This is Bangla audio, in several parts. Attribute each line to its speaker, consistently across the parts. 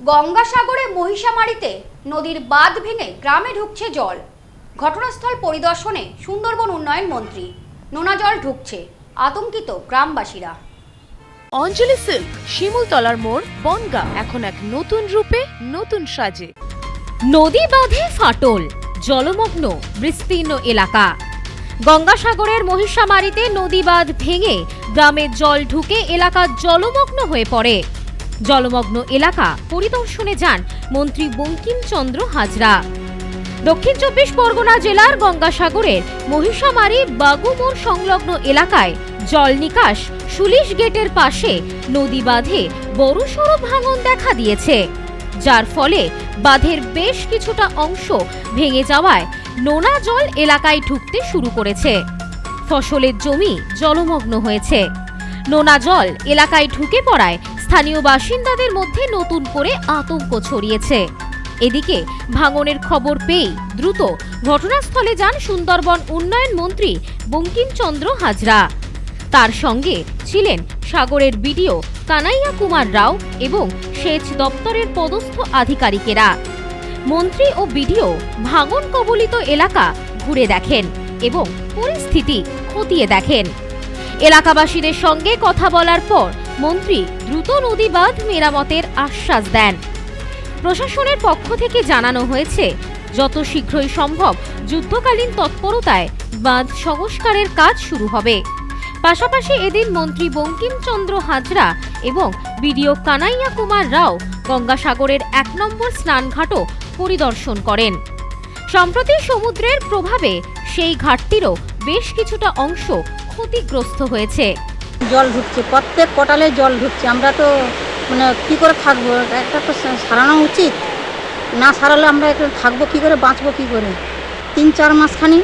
Speaker 1: গঙ্গাসাগরে মহিষামারিতে নদীর বাঁধ ভেঙে গ্রামে ঢুকছে জল। ঘটনাস্থল পরিদর্শনে সুন্দরবন উন্নয়ন মন্ত্রী নোনা জল ঢুকছে, আতঙ্কিত গ্রামবাসীরা।
Speaker 2: অঞ্জলি সিল্ক, শিমুলতলার মোড়, বনগা, এখন এক নতুন রূপে, নতুন সাজে।
Speaker 3: নদী বাঁধে ফাটল, জলমগ্ন, বিস্তীর্ণ এলাকা। গঙ্গাসাগরের মহিষামারিতে নদী বাঁধ ভেঙে গ্রামের জল ঢুকে এলাকা জলমগ্ন হয়ে পড়ে। জলমগ্ন এলাকা। পরিদর্শনে যান মন্ত্রী বঙ্কিমচন্দ্র হাজরা। দক্ষিণ চব্বিশ পরগনা জেলার গঙ্গাসাগরের মহিষামারি বাগুমোড় সংলগ্ন এলাকায় জল নিকাশ সুলিশ গেটের পাশে নদী বাঁধে বড়সড় ভাঙন দেখা দিয়েছে। যার ফলে বাঁধের বেশ কিছুটা অংশ ভেঙে যাওয়ায় নোনা জল এলাকায় ঢুকতে শুরু করেছে। ফসলের জমি জলমগ্ন হয়েছে। নোনা জল এলাকায় ঢুকে পড়ায় স্থানীয় বাসিন্দাদের মধ্যে নতুন করে আতঙ্ক ছড়িয়েছে। এদিকে ভাঙনের খবর পেয়েই দ্রুত ঘটনাস্থলে যান সুন্দরবন উন্নয়ন মন্ত্রী বঙ্কিমচন্দ্র হাজরা। তার সঙ্গে ছিলেন সাগরের বিডিও কানাইয়া কুমার রাও এবং সেচ দপ্তরের পদস্থ আধিকারিকেরা। মন্ত্রী ও বিডিও ভাঙন কবলিত এলাকা ঘুরে দেখেন এবং পরিস্থিতি খতিয়ে দেখেন। এলাকাবাসীদের সঙ্গে কথা বলার পর মন্ত্রী দ্রুত নদী বাঁধ মেরামতের আশ্বাস দেন। প্রশাসনের পক্ষ থেকে জানানো হয়েছে, যত শীঘ্রই সম্ভব যুদ্ধকালীন তৎপরতায় বাঁধ সংস্কারের কাজ শুরু হবে। পাশাপাশি এদিন মন্ত্রী বঙ্কিমচন্দ্র হাজরা এবং বিডিও কানাইয়া কুমার রাও গঙ্গাসাগরের এক নম্বর স্নানঘাটও পরিদর্শন করেন। সম্প্রতি সমুদ্রের প্রভাবে সেই ঘাটটিরও বেশ কিছুটা অংশ ক্ষতিগ্রস্ত হয়েছে।
Speaker 4: জল ঢুকছে, প্রত্যেক কটালে জল ঢুকছে। আমরা তো মানে কী করে থাকব? একটা তো সারানো উচিত। না সারালে আমরা একটু থাকব কী করে, বাঁচবো কী করে? তিন, চার মাসখানি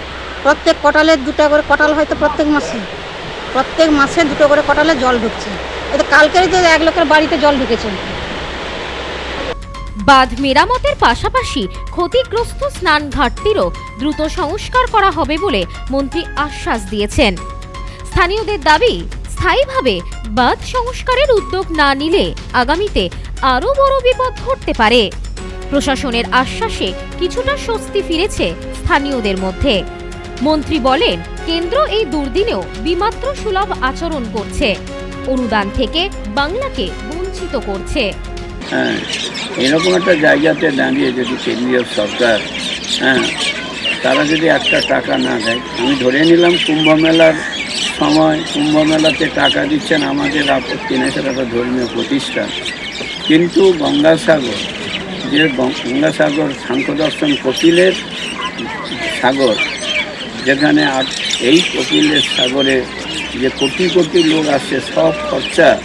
Speaker 4: প্রত্যেক কটালে দুটো করে কটাল হয়তো প্রত্যেক মাসে। প্রত্যেক মাসে দুটো করে কটালে জল ঢুকছে। এটা কালকেই তো এক লোকের বাড়িতে জল ঢুকেছে।
Speaker 3: বাঁধ মেরামতের পাশাপাশি ক্ষতিগ্রস্ত স্নান ঘাটটিরও দ্রুত সংস্কার করা হবে বলে মন্ত্রী আশ্বাস দিয়েছেন। স্থানীয়দের দাবি স্থায়ীভাবে বাঁধ সংস্কারের উদ্যোগ না নিলে আগামীতে আরও বড় বিপদ ঘটতে পারে। প্রশাসনের আশ্বাসে কিছুটা স্বস্তি ফিরেছে স্থানীয়দের মধ্যে। মন্ত্রী বলেন, কেন্দ্র এই দুর্দিনেও বিমাত্র সুলভ আচরণ করছে। অনুদান থেকে বাংলাকে বঞ্চিত করছে।
Speaker 5: হ্যাঁ এরকম একটা জায়গাতে দাঁড়িয়ে যদি কেন্দ্রীয় সরকার হ্যাঁ তারা যদি একটা টাকা না দেয়, আমি ধরে নিলাম কুম্ভ মেলার সময়, কুম্ভ মেলাতে টাকা দিচ্ছেন আমাদের আপত্তি নেই, সেটা একটা ধর্মীয় প্রতিষ্ঠান। কিন্তু গঙ্গাসাগর, যে গঙ্গাসাগর সাংখ্য দর্শন কপিলের সাগর, যেখানে আট- এই কপিলের সাগরে যে কোটি কোটি লোক আসছে, সব খরচা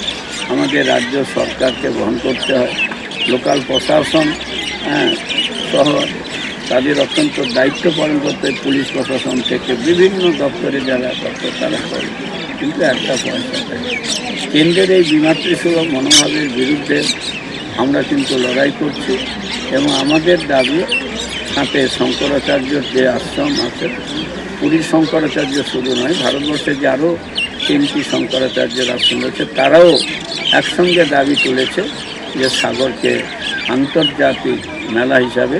Speaker 5: আমাদের রাজ্য সরকারকে বহন করতে হয়। লোকাল প্রশাসন হ্যাঁ সহ তাদের অত্যন্ত দায়িত্ব পালন করতে পুলিশ প্রশাসন থেকে বিভিন্ন দপ্তরে যারা দপ্তর তারা করে। কিন্তু একটা পয়সা কেন্দ্রের এই বিমাতৃসুলভ মনোভাবের বিরুদ্ধে আমরা কিন্তু লড়াই করছি এবং আমাদের দাবি সাথে শঙ্করাচার্যর যে আশ্রম আছে, পুরীর শঙ্করাচার্য শুধু নয়, ভারতবর্ষে যে আরও তিনটি শঙ্করাচার্যের আশ্রম রয়েছে, তারাও একসঙ্গে দাবি তুলেছে যে সাগরকে আন্তর্জাতিক মেলা হিসাবে